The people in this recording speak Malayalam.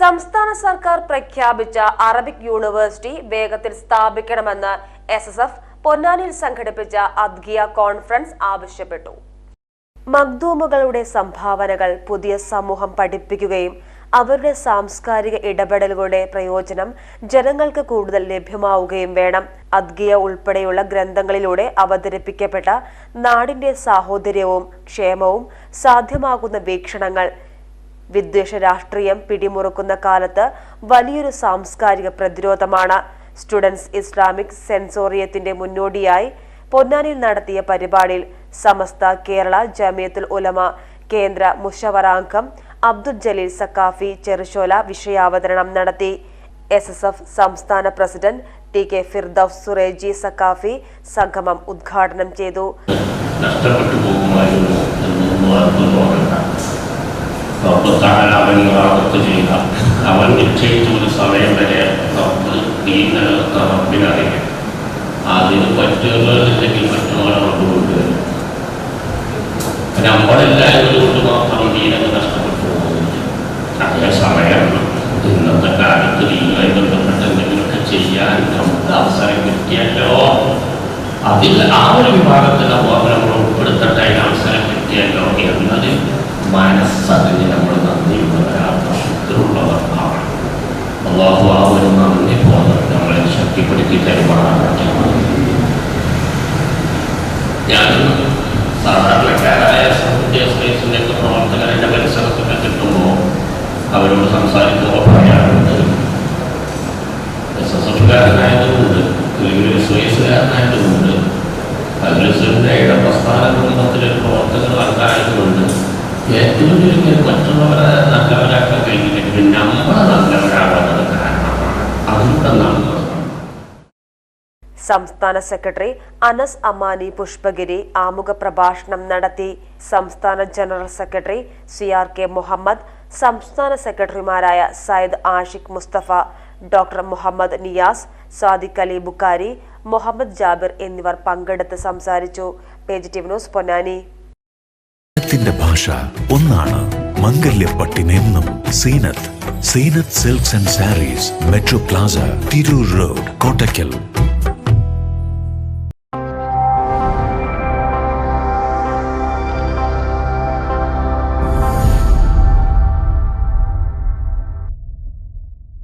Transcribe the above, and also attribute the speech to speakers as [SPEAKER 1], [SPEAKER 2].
[SPEAKER 1] സംസ്ഥാന സർക്കാർ പ്രഖ്യാപിച്ച അറബിക് യൂണിവേഴ്സിറ്റി വേഗത്തിൽ സ്ഥാപിക്കണമെന്ന് എസ് എസ് എഫ് പൊന്നാനിയിൽ സംഘടിപ്പിച്ച അദ്ഗിയ കോൺഫറൻസ് ആവശ്യപ്പെട്ടു. മഖ്ദൂമുകളുടെ സംഭാവനകൾ പുതിയ സമൂഹം പഠിപ്പിക്കുകയും അവരുടെ സാംസ്കാരിക ഇടപെടലുകളുടെ പ്രയോജനം ജനങ്ങൾക്ക് കൂടുതൽ ലഭ്യമാവുകയും വേണം. അദ്ഗിയ ഉൾപ്പെടെയുള്ള ഗ്രന്ഥങ്ങളിലൂടെ അവതരിപ്പിക്കപ്പെട്ട നാടിന്റെ സാഹോദര്യവും ക്ഷേമവും സാധ്യമാകുന്ന വീക്ഷണങ്ങൾ വിദ്വേഷ രാഷ്ട്രീയം പിടിമുറുക്കുന്ന കാലത്ത് വലിയൊരു സാംസ്കാരിക പ്രതിരോധമാണ്. സ്റ്റുഡൻസ് ഇസ്ലാമിക് സെൻസോറിയത്തിന്റെ മുന്നോടിയായി പൊന്നാനിയിൽ നടത്തിയ പരിപാടിയിൽ സമസ്ത കേരള ജമിയത്തുൽ ഉലമ കേന്ദ്ര മുഷവറാംഗം അബ്ദുൽ ജലീൽ സക്കാഫി ചെറുശോല വിഷയാവതരണം നടത്തി. എസ് എസ് എഫ് സംസ്ഥാന president T K Firdous Suraji Saqafi സംഗമം ഉദ്ഘാടനം ചെയ്തു.
[SPEAKER 2] റബ്ബത്താൻ അവൻ റാബത്ത് ചെയ്ത അവൻ നിശ്ചയിച്ച ഒരു സമയം വരെ റബ്ബ് നീ നിലനിർത്ത റബ്ബിനറിയാം അതിന് പറ്റുകയില്ലെങ്കിൽ മറ്റുള്ളവരെ റബ്ബ് കൊണ്ടുവരും നമ്മളെല്ലാവരും കൊണ്ട് മാത്രം നീനങ്ങ് നഷ്ടപ്പെട്ടു പോകുന്നില്ല അതേ സമയം ഇന്നത്തെ കാലത്ത് നീങ്ങായി ബന്ധപ്പെട്ട് എന്തെങ്കിലുമൊക്കെ ചെയ്യാൻ നമുക്ക് അവസരം കിട്ടിയല്ലോ അതിൽ ആ ഒരു വിഭാഗത്തിൽ അള്ളാഹു നമ്മൾ ഉൾപ്പെടുത്തേണ്ട അതിന് അവസരം കിട്ടിയല്ലോ എന്നത് മനസ്സതിന് നമ്മൾ നന്ദിയുള്ളവരാണ് ശുദ്ധമുള്ളവർ ആവണം അള്ളാഹു ആ ഒരു നന്ദി പോലെ നമ്മളെ ശക്തിപ്പെടുത്തി തരുമാറാകട്ടെ ഞാൻ സാധാരണക്കാരായ പ്രവർത്തകർ എന്റെ പരിസരത്തൊക്കെ കിട്ടുമ്പോൾ അവരോട് സംസാരിക്കുമ്പോൾ പറയാറുണ്ട് എസ് എസ് എഫുകാരനായതുകൊണ്ട് അല്ലെങ്കിൽ ഒരു സ്വയസുകാരനായതുകൊണ്ട് അഗ്രസുരയുടെ ഇടപ്രസ്ഥാന കുടുംബത്തിലെ പ്രവർത്തകർ അല്ലായതുകൊണ്ട് ഏറ്റവും ചുരുങ്ങിയത് മറ്റുള്ളവരെ നല്ലവരാക്കാൻ കഴിഞ്ഞില്ലെങ്കിൽ നമ്മൾ
[SPEAKER 1] സംസ്ഥാന സെക്രട്ടറി അനസ് അമാനി പുഷ്പഗിരി ആമുഖ പ്രഭാഷണം നടത്തി. സംസ്ഥാന general secretary C R K Muhammad സംസ്ഥാന സെക്രട്ടറിമാരായ സയ്യിദ് ആഷിഖ് മുസ്തഫ ഡോക്ടർ മുഹമ്മദ് നിയാസ് സാദിഖ് അലി ബുക്കാരി മുഹമ്മദ് ജാബിർ എന്നിവർ പങ്കെടുത്ത് സംസാരിച്ചു. Page T news Ponnani.
[SPEAKER 3] ഭാഷ ഒന്നാണ് മംഗല്യപ്പട്ടിനെന്നും Zeenath. Zeenath silks and sarees metro plaza Tirur road Kottakkal.